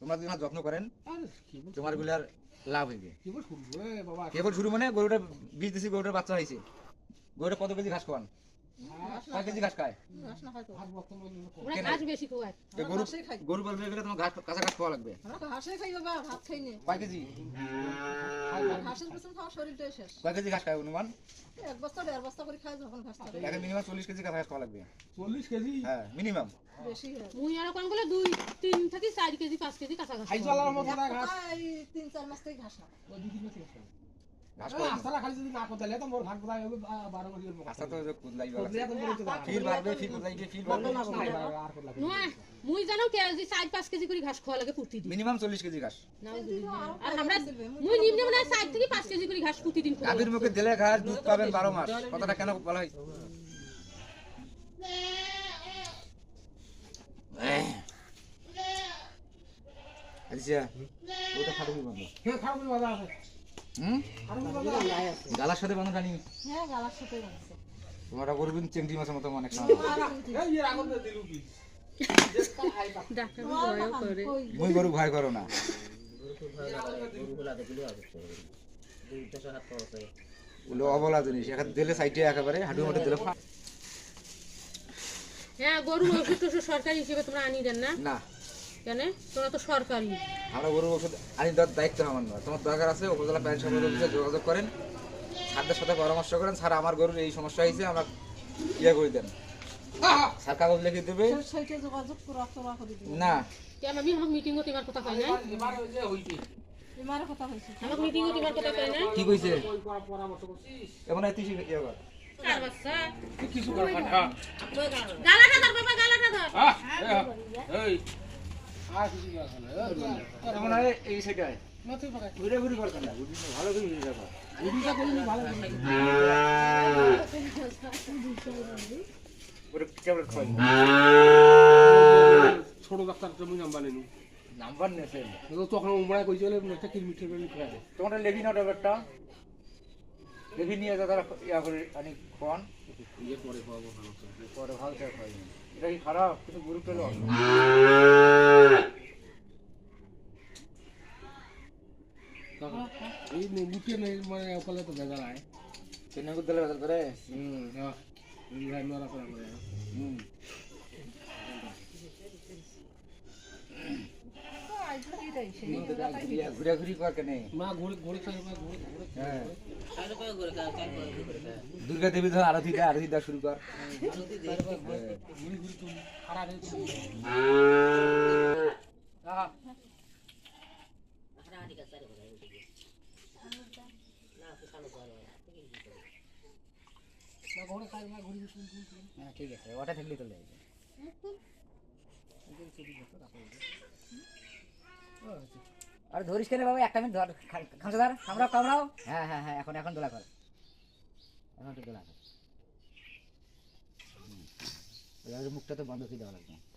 তোমরা যদি যত্ন করেন তোমারগুলার লাভ হইবে কেবল শুরু মানে গরুটা বীজ দিছি, গরুটার বাচ্চা হয়েছে। গরুটা কত কেজি ঘাস খাওয়ান? কয় কেজি ঘাস খায়? ঘাস না হয়তো হাত বর্তমান ওরা ঘাস বেশি খাওয়ায় গরু গরু পালতে গেলে তোমার ঘাস কাঁচা ঘাস খাওয়া লাগবে? আমরা খাই বাবা ভাত খাই নে। কয় কেজি? ঘাসের পেছন খাওয়া শরীরটাই শেষ। কয় কেজি ঘাস খায় অনুমান? এক বস্তা দেড় বস্তা করে খাই যখন ঘাস থাকে এখন মিনিমাম চল্লিশ কেজি কাঁচা ঘাস খাওয়া লাগবে। কেজি? হ্যাঁ মিনিমাম বেশি হয়। মুই আর কোনগুলো দুই তিন থেকে চার কেজি পাঁচ কেজি কাঁচা ঘাস খাইছো খাওয়াই। মতো ঘাস। মাস থেকে ঘাস না ওই মাস আস্তারা খালি যদি না করতে তো মোর ভাগ বোধহয় হবে বা- বারো মাসের মতো আস্তা তো কুদলাই করলে এখন বলে তো ফির বাড়বে ফির কুদলাইবে ফির বাড়বে আর করলা নয় মুই জানো চার পাঁচ কেজি করে ঘাস খাওয়া লাগে প্রতিদিন মিনিমাম চল্লিশ কেজি ঘাস। আর আমরা মুই নিম্নে মনে থেকে কেজি করে ঘাস প্রতিদিন খাওয়া গাভীর মুখে দিলে ঘাস দুধ পাবেন বারো মাস। কথাটা কেন বলা হয় আচ্ছা ওটা খাটুমি বন্ধ? হ্যাঁ খারাপ বাধা আছে? গালার সাথে বাঁধা জানি হ্যাঁ গালার সাথে বানছে তোমরা করবেন মাছের মতো অনেক মুই গরু ভয় করো না। ওগুলো অবলা জিনিস এখানে দিলে সাইডে একেবারে হাঁটু মাঠে দিলে হ্যাঁ গরু ওষুধ টষুধ সরকারি হিসেবে তোমরা আনি দেন না? না। কেন তোমরা তো সরকারি। আমরা গরু ওষুধ আনি দেওয়ার দায়িত্ব আমার নয়। তোমার দরকার আছে উপজেলা প্যারেন্ট সমিতি অফিসে যোগাযোগ করেন। স্যারদের সাথে পরামর্শ করেন স্যার আমার গরুর এই সমস্যা হয়েছে আমরা ইয়ে করে দেন। স্যার কাগজ লিখে দেবে। না। কে আমি আমাকে মিটিংও তোমার কথা কই নাই। এবার ওই যে হইছে। এমারে কথা হয়েছে আমাকে মিটিংও তোমার কথা কই নাই। কি কইছে? পরামর্শ করছিস এমন ইয়ে কর। কার বাচ্চা। তুই কিছু কর গালাটা ধর বাবা গালাটা ধর। এই। ছোট ডাক্তার তুমি নাম্বার নেনু নাম্বার নেছেন তখন উমরায় কইছিল একটা কিলমিটার তোমাদের লেখি না ট্যাবলেটটা লেখি নিয়ে যা তারা ইয়া করে আনি খাওয়ান। ইয়ে পরে খাওয়াবো ভালো পরে ভালো করে খাওয়াই এটা কি খারাপ? কিন্তু গরু পেল? এই মুখে নেই মানে ওখানে তো বেজার আয়। চেন্নাই দিলে বাজার করে? হুম হ্যাঁ ভাই নরা করে। হুম। ঘুরে ঘুরি কর কেনে হ্যাঁ দুর্গা দেবী ধর আরতি দে আরতি দেওয়া শুরু কর হ্যাঁ ঠিক আছে ওটা থাকলেই চলে যাবে আর ধরিস কেন বাবা? একটা মিনিট ধর। খামসা ধর। কামড়াও কামড়াও। হ্যাঁ হ্যাঁ হ্যাঁ এখন এখন দোলা কর। এখন একটু দোলা কর। মুখটা তো বন্ধ করে দেওয়া লাগবে।